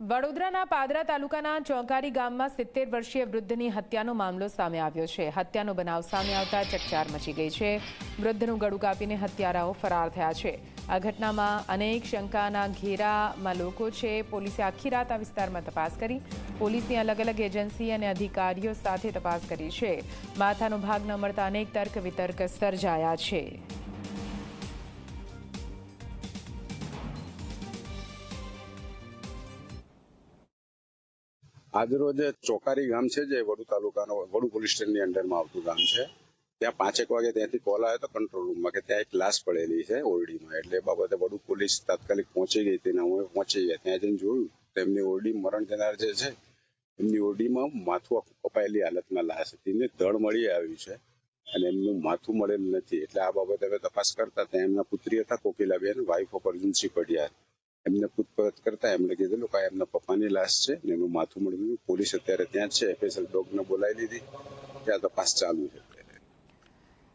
વડોદરાના પાદરા તાલુકાના ચોંકારી ગામમાં સિત્તેર વર્ષીય વૃદ્ધની હત્યાનો મામલો સામે આવ્યો છે. હત્યાનો બનાવ સામે આવતા ચકચાર મચી ગઈ છે. વૃદ્ધનું ગળું કાપીને હત્યારાઓ ફરાર થયા છે. આ ઘટનામાં અનેક શંકાના ઘેરામાં લોકો છે. પોલીસે આખી રાત આ વિસ્તારમાં તપાસ કરી. પોલીસની અલગ અલગ એજન્સી અને અધિકારીઓ સાથે તપાસ કરી છે. માથાનો ભાગ ન મળતા અનેક તર્ક વિતર્ક સર્જાયા છે. આજરોજ ચોકારી ગામ છે જે વડુ તાલુકાનો, વડુ પોલીસ સ્ટેશનની અંડરમાં આવતું ગામ છે, ત્યાં પાંચેક વાગે ત્યાંથી કોલ આવ્યો હતો કંટ્રોલ રૂમમાં કે ત્યાં એક લાશ પડેલી છે ઓરડીમાં એટલે એ બાબતે વડુ પોલીસ તાત્કાલિક પહોંચી ગઈ હતી હું પહોંચી ગયા. ત્યાં જઈને જોયું તો એમની ઓરડી મરણ જનાર જે છે, એમની ઓરડીમાં માથું કપાયેલી હાલતમાં લાશ હતી ને ધડ મળી આવ્યું છે અને એમનું માથું મળેલું નથી. એટલે આ બાબતે અમે તપાસ કરતા ત્યાં એમના પુત્રી હતા કોકિલાબેન વાઇફ ઓફ પડિયાર એમને પૂછપરછ કરતા એમણે કીધેલું કે એમના પપ્પાની લાશ છે. ને એનું માથું મળ્યું પોલીસ અત્યારે ત્યાં છે. સ્પેશિયલ ડોગને બોલાવી લીધી ત્યાં તપાસ ચાલુ છે.